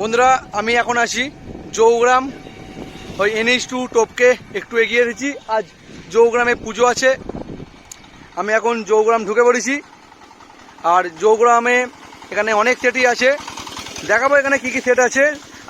বন্ধুরা, আমি এখন আছি জৌগ্রাম ওই এনএইচ টু টপকে একটু এগিয়ে এসেছি। আজ জৌগ্রামে পুজো আছে। আমি এখন জৌগ্রাম ঢুকে পড়েছি। আর জৌগ্রামে এখানে অনেক সেটই আছে। দেখাবো এখানে কী কী সেট আছে।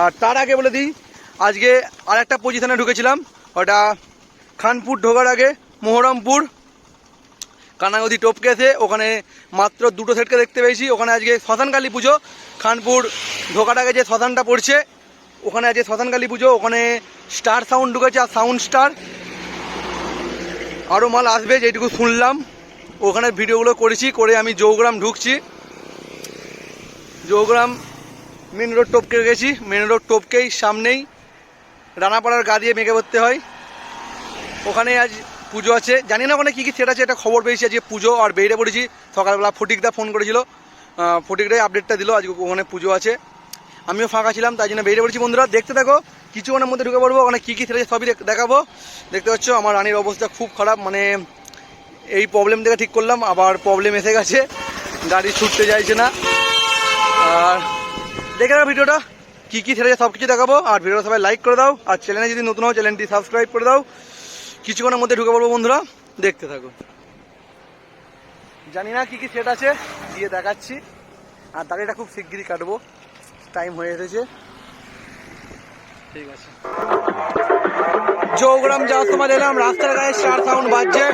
আর তার আগে বলে দিই, আজকে আর একটা পজিশনে ঢুকেছিলাম। ওটা খানপুর ঢোকার আগে, মোহরমপুর কানাগদি টপকেছে ওখানে মাত্র দুটো সেটকে দেখতে পেয়েছি। ওখানে আজকে শ্মশানকালী পুজো। খানপুর আগে যে শ্মশানটা পড়ছে, ওখানে আজকে শ্মশানকালী পুজো, ওখানে স্টার সাউন্ড ঢুকেছে, আর সাউন্ড স্টার আরও মাল আসবে যেটুকু শুনলাম। ওখানে ভিডিওগুলো করেছি, করে আমি জৌগ্রাম ঢুকছি। জৌগ্রাম মেন রোড টপকে গেছি মেন রোড টপকেই সামনেই রানাপাড়ার গা দিয়ে মেঘে পড়তে হয়। ওখানে আজ পুজো আছে। জানি না ওখানে কী কী সেট আছে, এটা খবর পেয়েছি। আজকে পুজো আর বেরিয়ে পড়েছি। সকালবেলা ফটিকদা ফোন করেছিল। আহ, ফটিকদাই আপডেটটা দিল আজকে ওখানে পুজো আছে। আমিও ফাঁকা ছিলাম তাই জন্য বেরিয়ে পড়েছি। বন্ধুরা দেখতে থাকো কিছুক্ষণের মধ্যে ঢুকে পড়ব। ওখানে কী কী আছে সবই দেখ- দেখাবো। দেখতে পাচ্ছ আমার রানীর অবস্থা খুব খারাপ মানে এই প্রবলেম থেকে ঠিক করলাম আবার প্রবলেম এসে গেছে। গাড়ি ছুটতে চাইছে না। আর দেখে নাও ভিডিওটা কী কী সেটা সব কিছু দেখাবো। আর ভিডিওটা সবাই লাইক করে দাও। আর চ্যানেলে যদি নতুন হও চ্যানেলটি সাবস্ক্রাইব করে দাও। কিছুক্ষণের মধ্যে ঢুকে পড়ব বন্ধুরা। দেখতে থাকো। জানি না কী কী সেট আছে দিয়ে দেখাচ্ছি। আর দাড়িটা খুব শিগগিরই কাটবো। টাইম হয়ে এসেছে। ঠিক আছে। চৌগ্রাম যাওয়ার সময় দেখলাম রাস্তার গায়ে স্টার সাউন্ড বাজছে।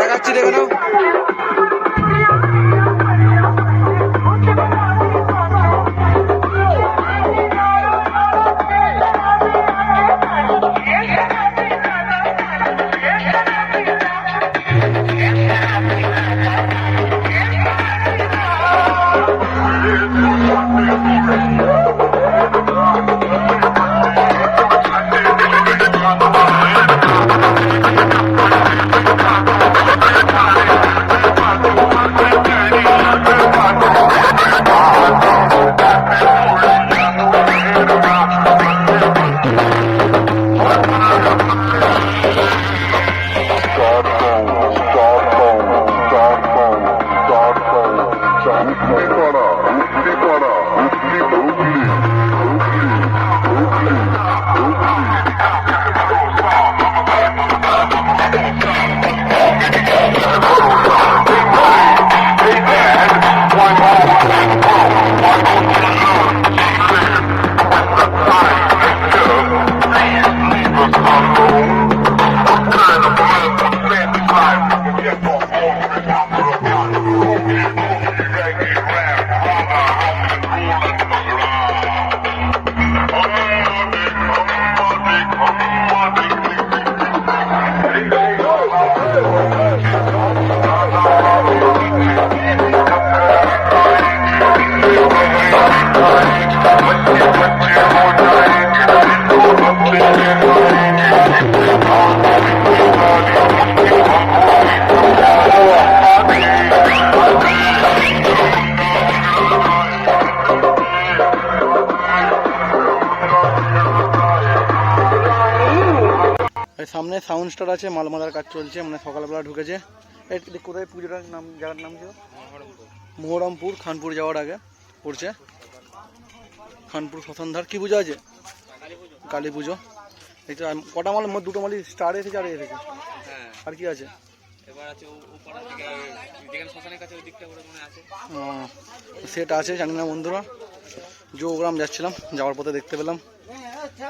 দেখাচ্ছি দেখে নাও। স্টার আছে মালমাদার কাজ চলছে মানে সকালবেলা ঢুকেছে। কোথায় পুজোটার নাম জায়গার নাম ছিল মোহরমপুর খানপুর যাওয়ার আগে পড়ছে। খানপুর শ্মশানধার কি পুজো আছে? কালী পুজো। আম- কটা মাল দুটো মালি স্টার এসেছে আর এসেছে। হ্যাঁ। আর কি আছে? সেট আছে জানি না বন্ধুরা জৌগ্রাম যাচ্ছিলাম যাওয়ার পথে দেখতে পেলাম।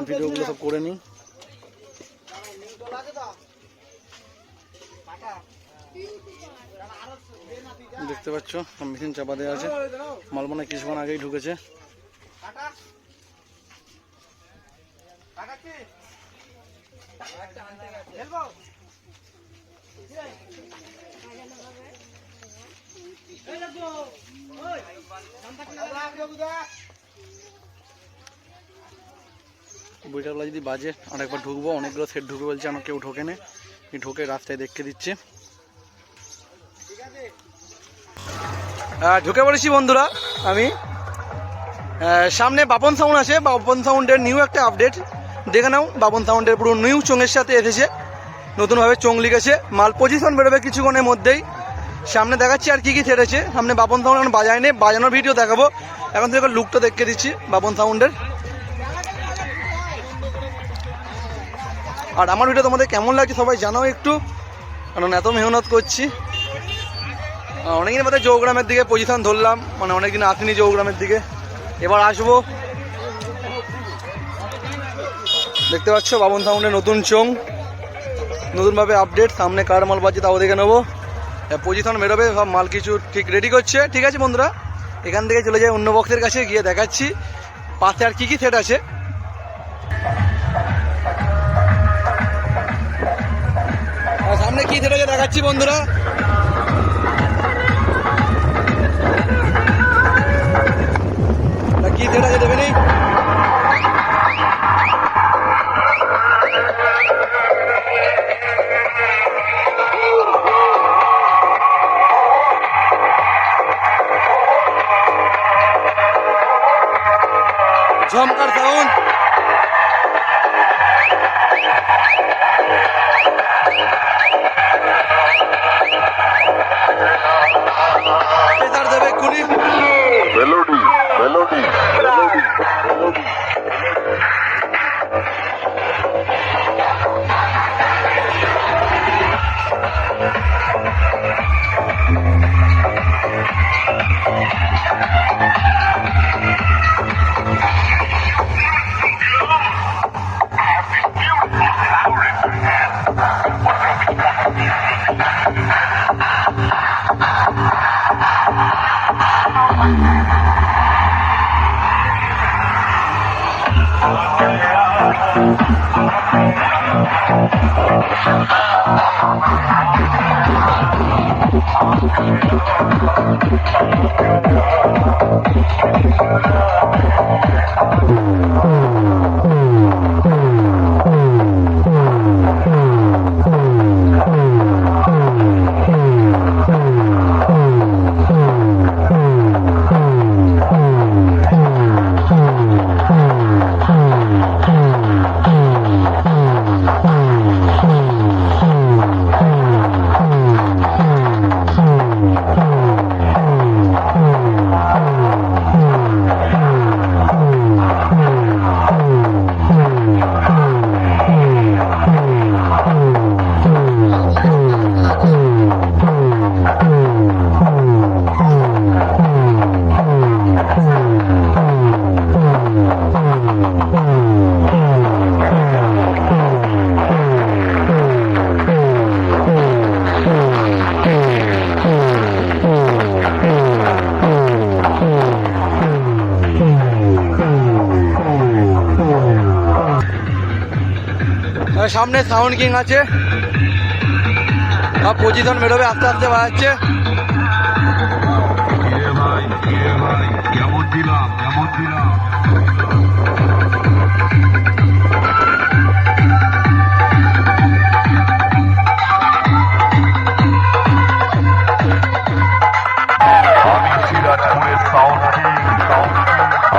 ভিডিওগুলো সব করে নিই। দেখতে পাচ্ছ মেশিন চাপা দেওয়া আছে। মাল মনে কিছুক্ষণ আগেই ঢুকেছে। বইটাগুলো যদি বাজে আর একবার ঢুকবো, অনেকগুলো সেট ঢুকে বলছে আমার কেউ ঢোকে না ঢোকে রাস্তায় দেখতে দিচ্ছে। ঢুকে পড়েছি বন্ধুরা, আমি। সামনে বাপন সাউন্ড আছে বাপন সাউন্ডের নিউ একটা আপডেট দেখে নাও, বাপন সাউন্ডের পুরো নিউ চোঙের সাথে এসেছে। নতুনভাবে চোং লিখেছে। মাল পজিশন বেরোবে কিছুক্ষণের মধ্যেই। সামনে দেখাচ্ছি আর কি কি ছেড়েছে। সামনে বাপন সাউন্ড এখন বাজায় নে, বাজানোর ভিডিও দেখাবো। এখন থেকে লুকটা দেখে দিচ্ছি বাপন সাউন্ডের আর আমার ভিডিও তোমাদের কেমন লাগছে সবাই জানাও একটু। কারণ এত মেহনত করছি। অনেকদিন মধ্যে চৌগ্রামের দিকে পজিশন ধরলাম। মানে অনেকদিন আসিনি চৌগ্রামের দিকে। এবার আসব। দেখতে পাচ্ছ বাবন সাউন্ডের নতুন চোং নতুনভাবে আপডেট সামনে কার মাল বাজছে তাও দেখে নেব। পজিশন বেরোবে, সব মাল কিছু ঠিক রেডি করছে। ঠিক আছে বন্ধুরা, এখান থেকে চলে যাই অন্য বক্সের কাছে, গিয়ে দেখাচ্ছি। পাশে আর কি কি সেট আছে? সামনে কি সেট আছে দেখাচ্ছি বন্ধুরা। তা কি সেট আছে দেবে নেই? Ooh, ooh, ooh, ooh. সামনে সাউন্ড কিং আছে। আর পজিশন বেরোবে, আস্তে আস্তে বাড়াচ্ছে।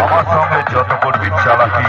আমার সঙ্গে যত করবি চালাকি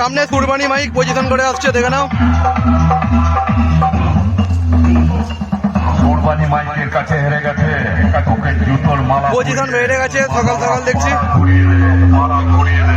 সামনে কুরবানি মাইক পজিশন করে আসছে দেখে নাও। কোরবানি মাইকের কাছে হেরে গেছে। ওকে জুতোর মালা পজিশন হেরে গেছে সকাল সকাল দেখছি। ঘুরিয়ে দে মালা ঘুরিয়ে দে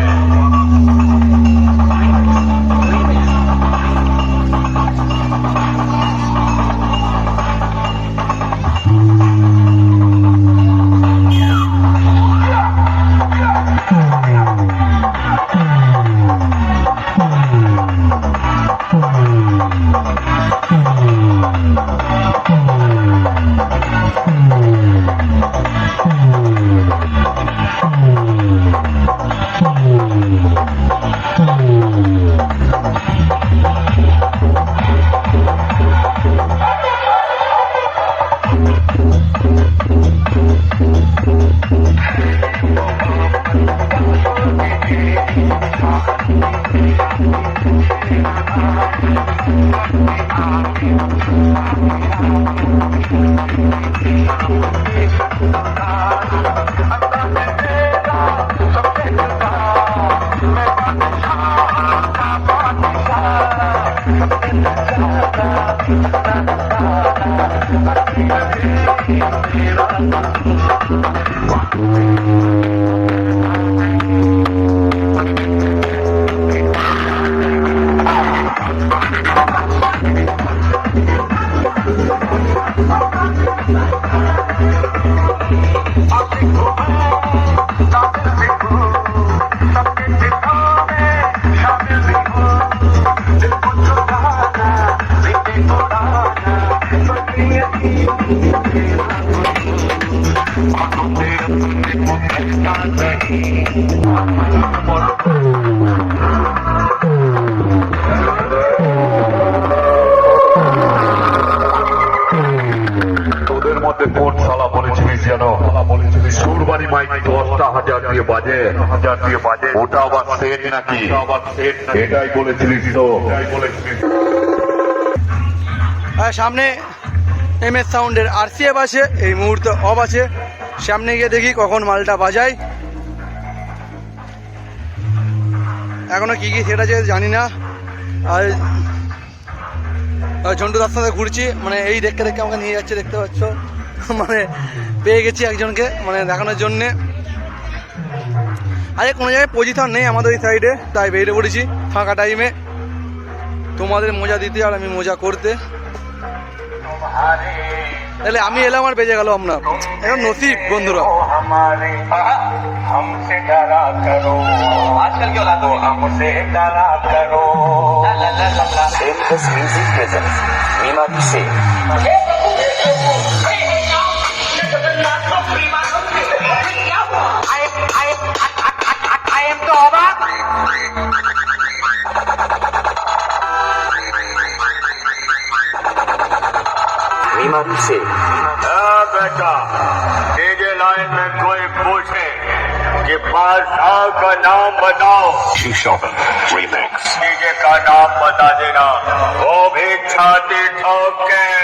Thank you. বাজে ওটা আবার সেট নাকি? এটাই বলেছিলিস তো। আর সামনে এম এস সাউন্ডের আরসিএফ আছে এই মুহূর্তে অফ আছে। সামনে গিয়ে দেখি কখন মালটা বাজায়। এখনও কি কি সেট আছে জানি না। আর আর ঝন্টু দার সাথে ঘুরছি মানে এই দেখতে দেখতে আমাকে নিয়ে যাচ্ছে দেখতে পাচ্ছ। মানে পেয়ে গেছি একজনকে মানে দেখানোর জন্যে। আরে, কোনো জায়গায় পজিশন নেই আমাদের এই সাইডে তাই বেরিয়ে পড়েছি, ফাঁকা টাইমে তোমাদের মজা দিতে আর আমি মজা করতে। তাহলে আমি এলাম আর বেজে গেল আপনার এখন নসিব, বন্ধুরা। আজকাল हाँ बेटा। डीजे लाइन में कोई पूछे कि बादशाह का नाम बताओ। डीजे का नाम बता देना। वो भी छाती ठोक के।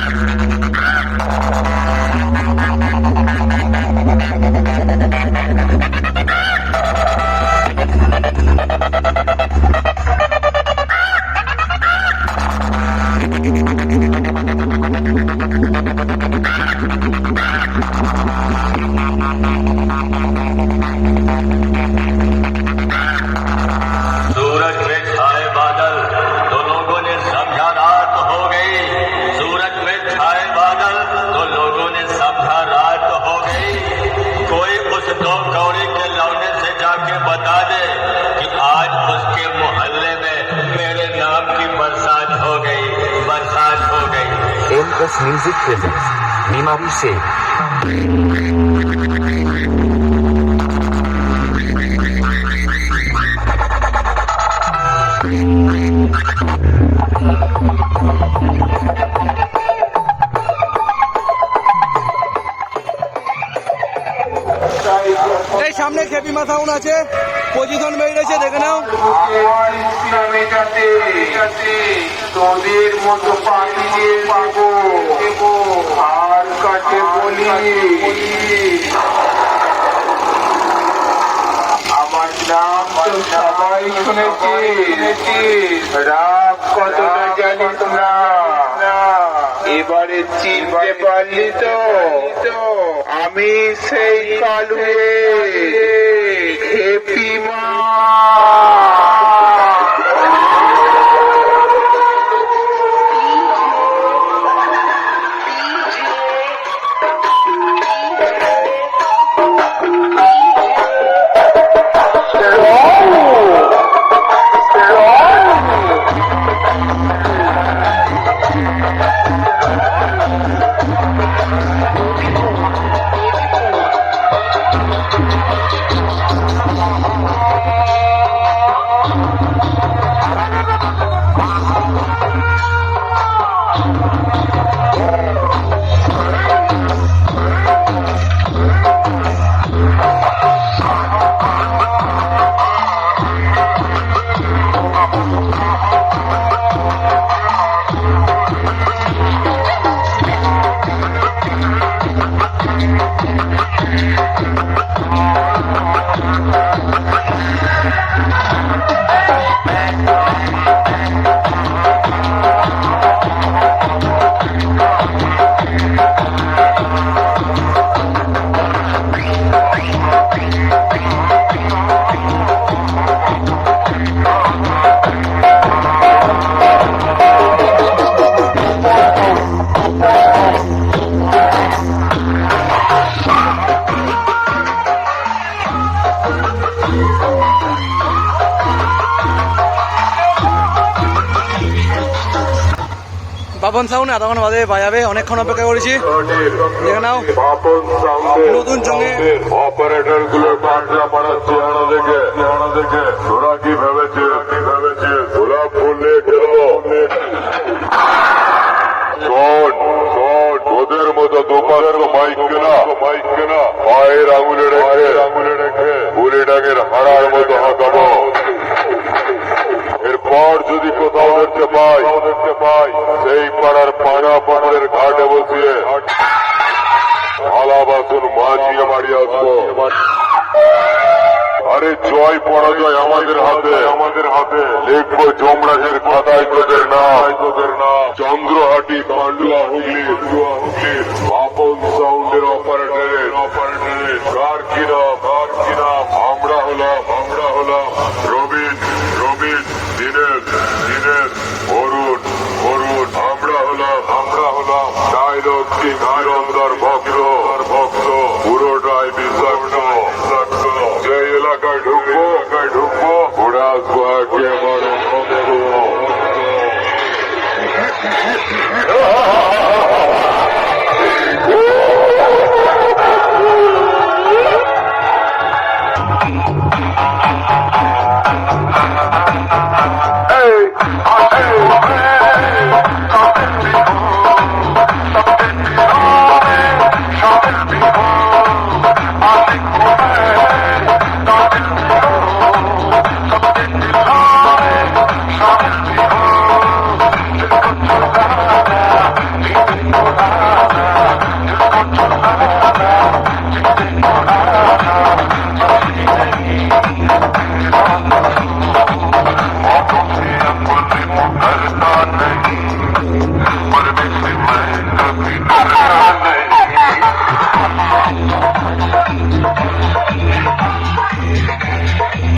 Plus Music presents Nimari Singh. এই সামনে খেপি মাথাউন আছে। পজিশন বেরিয়েছে, দেখে নাও। তোদের মতো পাঠিয়ে পাবো আর কাছে বলি। আমার নাম সবাই শুনেছি রাগ কতটা না। এবারে চিনতে পারলি তো? আমি সেই কালুয়ে খেপি মা। ঘণ্টা বাদে বাজাবে অনেকক্ষণ অপেক্ষা করেছি। দেখে নাও। নতুন সঙ্গে অপারেটরগুলোর পান্ডা মারার চেহারা দেখে চেহারা দেখে তোরা কি ভেবেছে কি ভেবেছে গোলাপ ফুলে খেলো শোন শোন ওদের মতো দোকানের মাইক কেনা মাইক কেনা পায়ের আঙুলে রেখে আঙুলে রেখে। বুড়ি ডাঙের হাড়ার মতো হাঁকাবো। দেখতে পাই। সেই পাড়ার পাড়া পাহাড়ের ঘাটে বসিয়ে থালা বাসন মাছিয়ে বাড়ি আসব। আরে জয় পরাজয় আমাদের হাতে আমাদের হাতে। লিখব যমরাজের খাতায় তোদের নাম। তোদের নাম চন্দ্রহাটি পান্ডুয়া হুগলি। বাপন সাউন্ডের অপারেটরের অপারেটরের কার কিনা, কার কি